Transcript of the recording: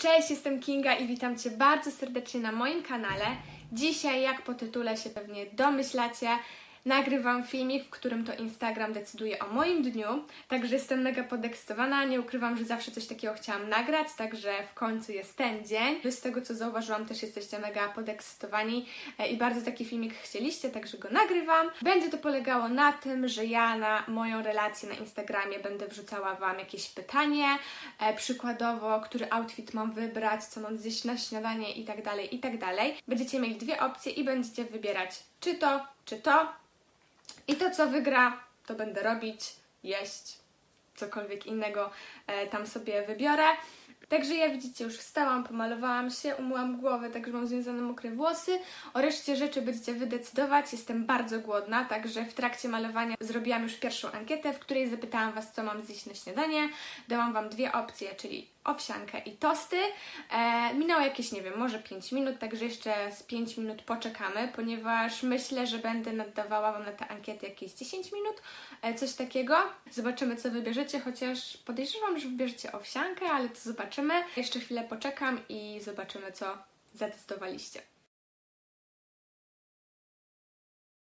Cześć, jestem Kinga i witam Cię bardzo serdecznie na moim kanale. Dzisiaj, jak po tytule się pewnie domyślacie, nagrywam filmik, w którym to Instagram decyduje o moim dniu, także jestem mega podekscytowana. Nie ukrywam, że zawsze coś takiego chciałam nagrać, także w końcu jest ten dzień. Wy z tego, co zauważyłam, też jesteście mega podekscytowani e, i bardzo taki filmik chcieliście, także go nagrywam. Będzie to polegało na tym, że ja na moją relację na Instagramie będę wrzucała Wam jakieś pytanie, e, przykładowo, który outfit mam wybrać, co mam zjeść na śniadanie i tak dalej, i tak dalej. Będziecie mieli dwie opcje i będziecie wybierać czy to, czy to. I to, co wygra, to będę robić, jeść, cokolwiek innego e, tam sobie wybiorę. Także ja widzicie, już wstałam, pomalowałam się, umyłam głowę, także mam związane mokre włosy. O reszcie rzeczy będziecie wydecydować. Jestem bardzo głodna, także w trakcie malowania zrobiłam już pierwszą ankietę, w której zapytałam Was, co mam zjeść na śniadanie. Dałam Wam dwie opcje, czyli owsiankę i tosty. E, minęło jakieś, nie wiem, może 5 minut, także jeszcze z 5 minut poczekamy, ponieważ myślę, że będę naddawała Wam na tę ankietę jakieś 10 minut, e, coś takiego. Zobaczymy, co wybierzecie, chociaż podejrzewam, że wybierzecie owsiankę, ale to zobaczymy. Jeszcze chwilę poczekam i zobaczymy, co zadecydowaliście.